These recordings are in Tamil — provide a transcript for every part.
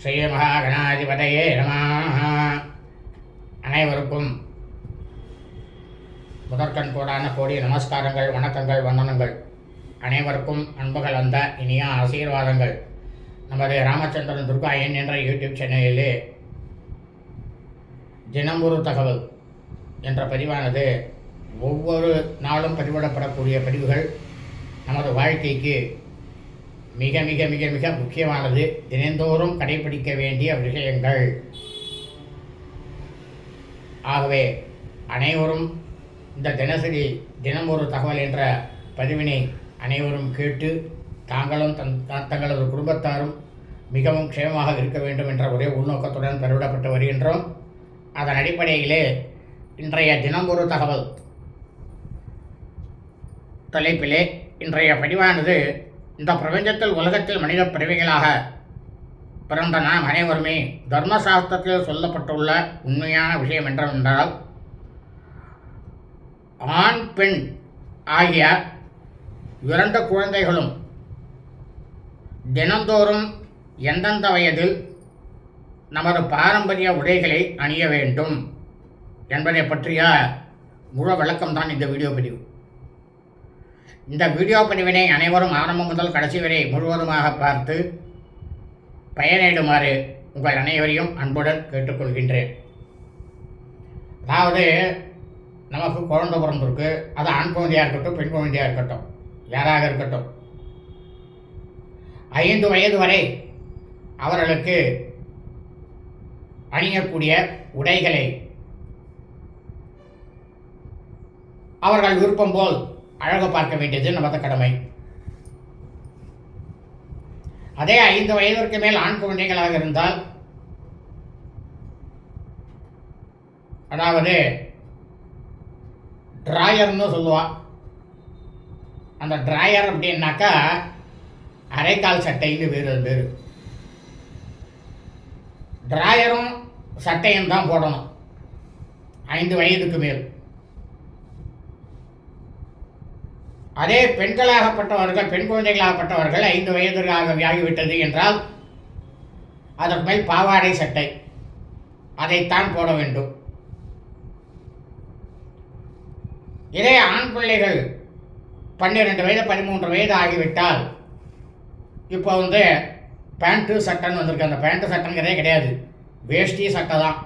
ஸ்ரீ மகாகணாதிபதையே நம. அனைவருக்கும் முதற்கண் கூடான கோடி நமஸ்காரங்கள் வணக்கங்கள் வந்தனங்கள். அனைவருக்கும் அன்புகள் வந்த இனிய ஆசீர்வாதங்கள். நமது ராமச்சந்திரன் துர்காயன் என்ற யூடியூப் சேனலிலே தினம் ஒரு தகவல் என்ற பதிவானது. ஒவ்வொரு நாளும் பதிவிடப்படக்கூடிய பதிவுகள் நமது வாழ்க்கைக்கு மிக மிக மிக மிக முக்கியமானது தினந்தோறும் கடைபிடிக்க வேண்டிய விஷயங்கள். ஆகவே அனைவரும் இந்த தினசரி தினம் ஒரு தகவல் என்ற பதிவினை அனைவரும் கேட்டு தாங்களும் தன் தங்களது குடும்பத்தாரும் மிகவும் க்ஷேமமாக இருக்க வேண்டும் என்ற ஒரே உள்நோக்கத்துடன் பெருவிடப்பட்டு வருகின்றோம். அதன் அடிப்படையிலே இன்றைய தினம் ஒரு தகவல். தலைப்பிலே இன்றைய பதிவானது இந்த பிரபஞ்சத்தில் உலகத்தில் மனித பிறவிகளாக பிறந்த நாம் அனைவருமே தர்மசாஸ்திரத்தில் சொல்லப்பட்டுள்ள உண்மையான விஷயம் என்றால் ஆண் பெண் ஆகிய இரண்டு குழந்தைகளும் தினந்தோறும் எந்தெந்த வயதில் நமது பாரம்பரிய உடைகளை அணிய வேண்டும் என்பதை பற்றிய முழு விளக்கம்தான் இந்த வீடியோ பதிவு. இந்த வீடியோ பதிவினை அனைவரும் ஆரம்பம் முதல் கடைசி வரை முழுவதுமாக பார்த்து பயனிடுமாறு உங்கள் அனைவரையும் அன்புடன் கேட்டுக்கொள்கின்றேன். அதாவது நமக்கு குழந்தை பிறந்திருக்கு. அது ஆண் குழந்தையாக இருக்கட்டும் பெண் குழந்தையாக இருக்கட்டும் யாராக இருக்கட்டும். ஐந்து வயது வரை அவர்களுக்கு அணியக்கூடிய உடைகளை அவர்கள் விருப்பம் போல் அழகு பார்க்க வேண்டியது நமது கடமை. அதே ஐந்து வயதிற்கு மேல் ஆண் குழந்தைகளாக இருந்தால் அதாவது ட்ராயர்னு சொல்லுவாள் அந்த ட்ராயர் அப்படின்னாக்கா அரைக்கால் சட்டைன்னு வேறு அது பேர். ட்ராயரும் சட்டையும் தான் போடணும். ஐந்து வயதுக்கு மேல். அதே பெண்களாகப்பட்டவர்கள் பெண் குழந்தைகளாகப்பட்டவர்கள் ஐந்து வயதிற்காக ஆகிவிட்டது என்றால் அதற்கு மேல் பாவாடை சட்டை அதைத்தான் போட வேண்டும். இதே ஆண் பிள்ளைகள் பன்னிரெண்டு வயது பதிமூன்று வயது ஆகிவிட்டால் இப்போ வந்து பேண்ட்டு சட்டைன்னு வந்திருக்கு. அந்த பேண்ட்டு சட்டைங்கிறதே கிடையாது. வேஷ்டி சட்டை தான்.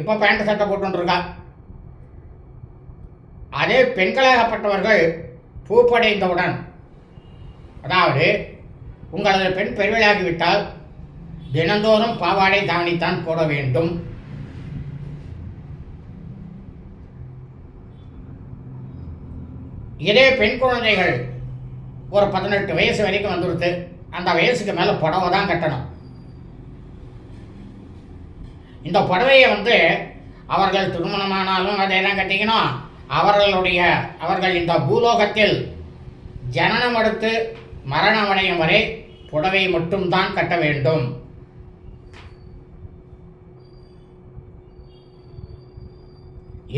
இப்போ பேண்ட்டு சட்டை போட்டுருக்கா அதே பெண்களாகப்பட்டவர்கள் பூப்படைந்தவுடன் அதாவது உங்களது பெண் பெருவிழாகிவிட்டால் தினந்தோறும் பாவாடை தாவணித்தான் போட வேண்டும். இதே பெண் குழந்தைகள் ஒரு பதினெட்டு வயசு வரைக்கும் வந்துடுது அந்த வயசுக்கு மேலே புடவை தான் கட்டணும். இந்த புடவையை வந்து அவர்கள் திருமணமானாலும் அதை தான் கட்டிக்கணும். அவர்களுடைய அவர்கள் இந்த பூலோகத்தில் ஜனனம் எடுத்து மரணம் அடையும் வரை புடவை மட்டும்தான் கட்ட வேண்டும்.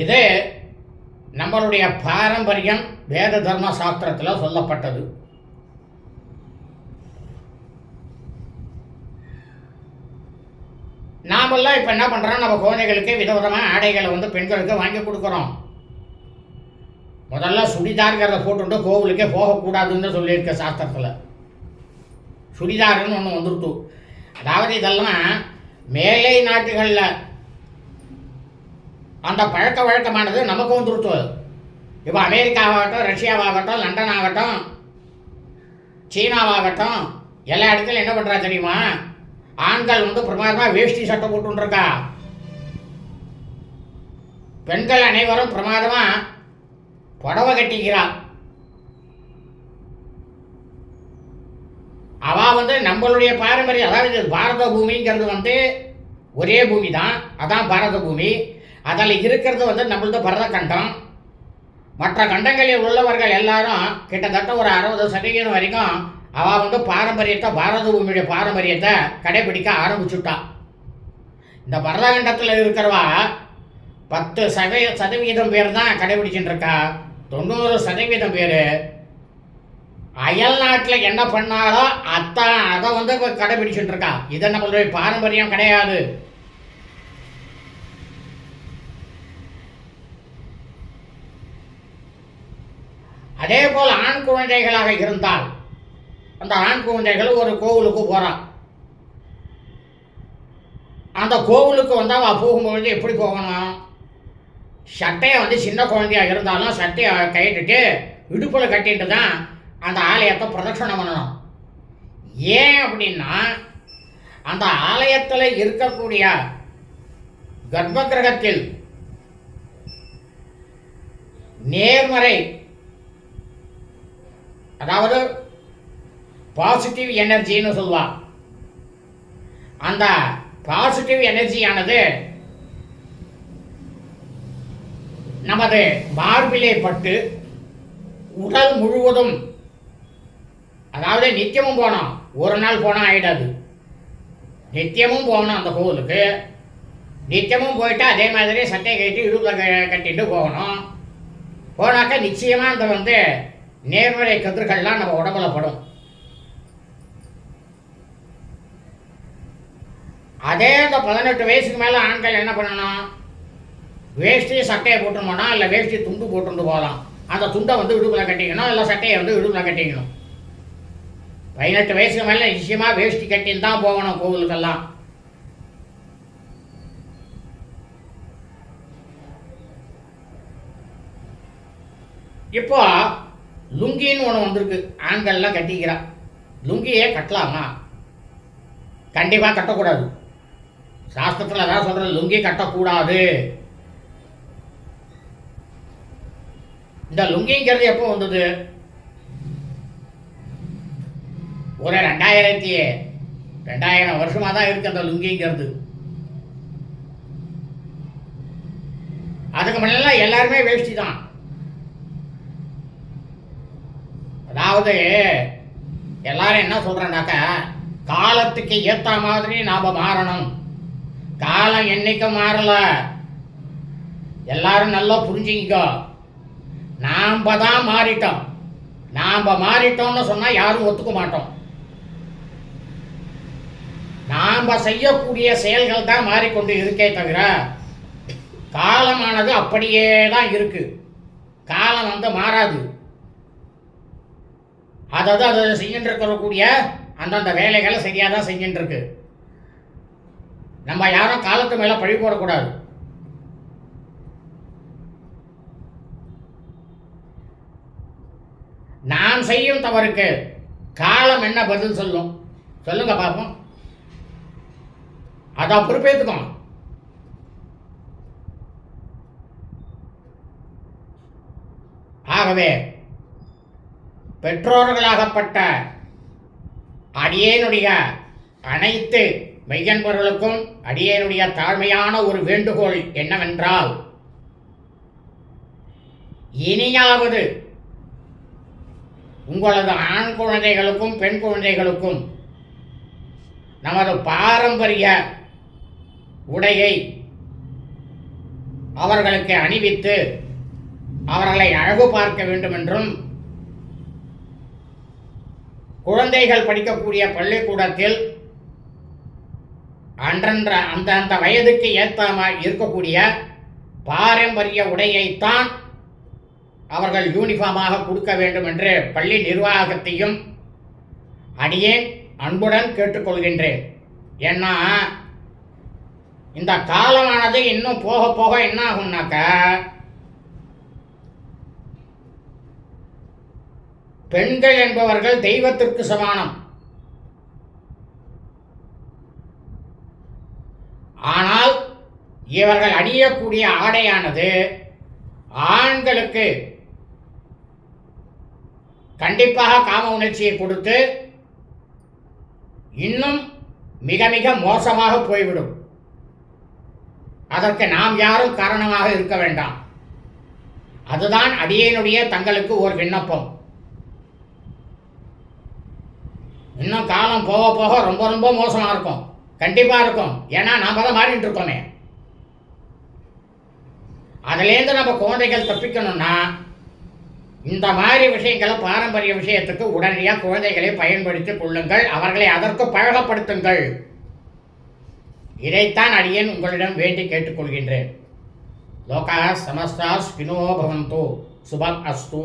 இது நம்மளுடைய பாரம்பரியம் வேத தர்ம சாஸ்திரத்தில் சொல்லப்பட்டது. நாமெல்லாம் இப்போ என்ன பண்ணுறோம் நம்ம குழந்தைகளுக்கு விதவிதமான ஆடைகளை வந்து பெண்களுக்கு வாங்கி கொடுக்குறோம். முதல்ல சுடிதாருங்கிறத போட்டுட்டு கோவிலுக்கே போகக்கூடாதுன்னு சொல்லியிருக்க சாஸ்திரத்தில். சுடிதாருன்னு ஒன்று வந்துருத்து. அதாவது இதெல்லாம் மேலை நாட்டுகளில் அந்த பழக்க வழக்கமானது நமக்கு வந்துருத்து. இப்போ அமெரிக்காவாகட்டும் ரஷ்யாவாகட்டும் லண்டன் ஆகட்டும் சீனாவாகட்டும் எல்லா இடத்துலையும் என்ன பண்ணுறா தெரியுமா? ஆண்கள் வந்து பிரமாதமாக வேஷ்டி சட்டை போட்டுருக்கா. பெண்கள் அனைவரும் பிரமாதமாக புடவை கட்டிக்கிறான். அவள் வந்து நம்மளுடைய பாரம்பரியம் அதாவது பாரத பூமிங்கிறது வந்து ஒரே பூமி தான் அதான் பாரத பூமி. அதில் இருக்கிறது வந்து நம்மளது பரத கண்டம் மற்ற கண்டங்களில் உள்ளவர்கள் எல்லாரும் கிட்டத்தட்ட ஒரு அறுபது சதவீதம் வரைக்கும் அவள் வந்து பாரம்பரியத்தை பாரத பூமியுடைய பாரம்பரியத்தை கடைபிடிக்க ஆரம்பிச்சுட்டான் இந்த பரதகண்டத்தில் இருக்கிறவா பத்து சதவீ சதவீதம் பேர் தான் கடைபிடிச்சுட்டு இருக்கா. தொண்ணூறு சதவீதம் பேர் அயல் நாட்டில் என்ன பண்ணாலோ அத்தான் அதை வந்து கடைபிடிச்சுட்டு இருக்கா. இது நம்மளுடைய பாரம்பரியம் கிடையாது. அதே போல் ஆண் குழந்தைகளாக இருந்தால் அந்த ஆண் குழந்தைகள் ஒரு கோவிலுக்கு போகிறான் அந்த கோவிலுக்கு வந்து அவள் போகும்பொழுது எப்படி போகணும்? சட்டையை வந்து சின்ன குழந்தையா இருந்தாலும் சட்டையை கையிட்டுட்டு இடுப்பில் கட்டிட்டு தான் அந்த ஆலயத்தை பிரதட்சணம் பண்ணணும். ஏன் அப்படின்னா அந்த ஆலயத்தில் இருக்கக்கூடிய கர்ப்ப கிரகத்தில் நேர்மறை அதாவது பாசிட்டிவ் எனர்ஜின்னு சொல்லுவா. அந்த பாசிட்டிவ் எனர்ஜியானது நமது மார்பிலே பட்டு உடல் முழுவதும் அதாவது நித்தியமும் போனோம். ஒரு நாள் போனால் ஆகிடாது நித்தியமும் போகணும் அந்த கோவிலுக்கு. நித்தியமும் போயிட்டு அதே மாதிரி சட்டை கட்டி இடுப்பில் கட்டிட்டு போகணும். போனாக்கா நிச்சயமாக அந்த வந்து நேர்மறை கதிர்கள்லாம் நம்ம உடம்புல படும். அதே இந்த பதினெட்டு வயசுக்கு மேலே ஆண்கள் என்ன பண்ணணும்? வேஷ்டி சட்டையை போட்டுருமானா இல்லை வேஷ்டி துண்டு போட்டுட்டு போகலாம். அந்த துண்டை வந்து விடுமுறை கட்டிக்கணும் இல்லை சட்டையை வந்து விடுமுறை கட்டிக்கணும். பதினெட்டு வயசுக்கு மேலே நிச்சயமாக வேஷ்டி கட்டின்னு தான் போகணும் கோவிலுக்கெல்லாம். இப்போ லுங்கின்னு ஒன்று வந்திருக்கு ஆண்கள்லாம் கட்டிக்கிறா. லுங்கியே கட்டலாமா? கண்டிப்பாக கட்டக்கூடாது. சாஸ்திரத்தில் அதான் சொல்கிறேன் லுங்கி கட்டக்கூடாது. இந்த லுங்கிங்கிறது எப்போ வந்தது? ஒரு ரெண்டாயிரத்தி ரெண்டாயிரம் வருஷமாக தான் இருக்கு அந்த லுங்கிங்கிறது. அதுக்கு முன்னெல்லாம் எல்லாருமே வேஷ்டி தான். அதாவது எல்லாரும் என்ன சொல்றேன்னாக்கா காலத்துக்கு ஏத்த மாதிரி நாம மாறணும். காலம் என்னைக்கும் மாறல. எல்லாரும் நல்லா புரிஞ்சுங்க நாம் தான் மாறிட்டோம். நாம் மாறிட்டோம்னு சொன்னால் யாரும் ஒத்துக்க மாட்டோம். நாம் செய்யக்கூடிய செயல்கள் தான் மாறிக்கொண்டு இருக்கே தவிர காலமானது அப்படியே தான் இருக்கு. காலம் வந்து மாறாது. அதாவது அதை செஞ்சுட்டு இருக்கக்கூடிய அந்தந்த வேலைகளை சரியாக தான் செஞ்சுட்டு இருக்கு. நம்ம யாரும் காலத்து மேலே பழி போடக்கூடாது. நான் செய்யும் தவறுக்கு காலம் என்ன பதில் சொல்லும்? சொல்லுங்க பார்ப்போம் அதை பொறுப்பேற்றுக்கோம் ஆகவே பெற்றோர்களாகப்பட்ட அடியேனுடைய அனைத்து மெய்யன்பர்களுக்கும் அடியேனுடைய தாழ்மையான ஒரு வேண்டுகோள் என்னவென்றால் இனியாவது உங்களது ஆண் குழந்தைகளுக்கும் பெண் குழந்தைகளுக்கும் நமது பாரம்பரிய உடையை அவர்களுக்கு அணிவித்து அவர்களை அழகு பார்க்க வேண்டும் என்றும் குழந்தைகள் படிக்கக்கூடிய பள்ளிக்கூடத்தில் அன்றன்ற அந்த அந்த வயதுக்கு ஏற்ற இருக்கக்கூடிய பாரம்பரிய உடையைத்தான் அவர்கள் யூனிஃபார்மாக கொடுக்க வேண்டும் என்று பள்ளி நிர்வாகத்தையும் அடியேன் அன்புடன் கேட்டுக்கொள்கின்றேன். ஏன்னா இந்த காலமானது இன்னும் போக போக என்ன ஆகும்னாக்கா பெண்கள் என்பவர்கள் தெய்வத்திற்கு சமானம். ஆனால் இவர்கள் அணியக்கூடிய ஆடையானது ஆண்களுக்கு கண்டிப்பாக காம உணர்ச்சியை கொடுத்து இன்னும் மிக மிக மோசமாக போய்விடும். அதற்கு நாம் யாரும் காரணமாக இருக்க வேண்டாம். அதுதான் அடியேனுடைய தங்களுக்கு ஒரு விண்ணப்பம். இன்னும் காலம் போக போக ரொம்ப ரொம்ப மோசமாக இருக்கும். கண்டிப்பாக இருக்கும். ஏன்னா நாம் தான் மாறிட்டு இருக்கோமே. அதுலேருந்து நம்ம குழந்தைகள் தப்பிக்கணும்னா இந்த மாதிரி விஷயங்களை பாரம்பரிய விஷயத்துக்கு உடனடியாக குழந்தைகளை பயன்படுத்திக் கொள்ளுங்கள். அவர்களை அதற்கு பழகப்படுத்துங்கள். இதைத்தான் அடியேன் உங்களிடம் வேண்டி கேட்டுக்கொள்கின்றேன். லோகா சமஸ்தா ஸ்பினோ பவந்து. சுபம் அஸ்து.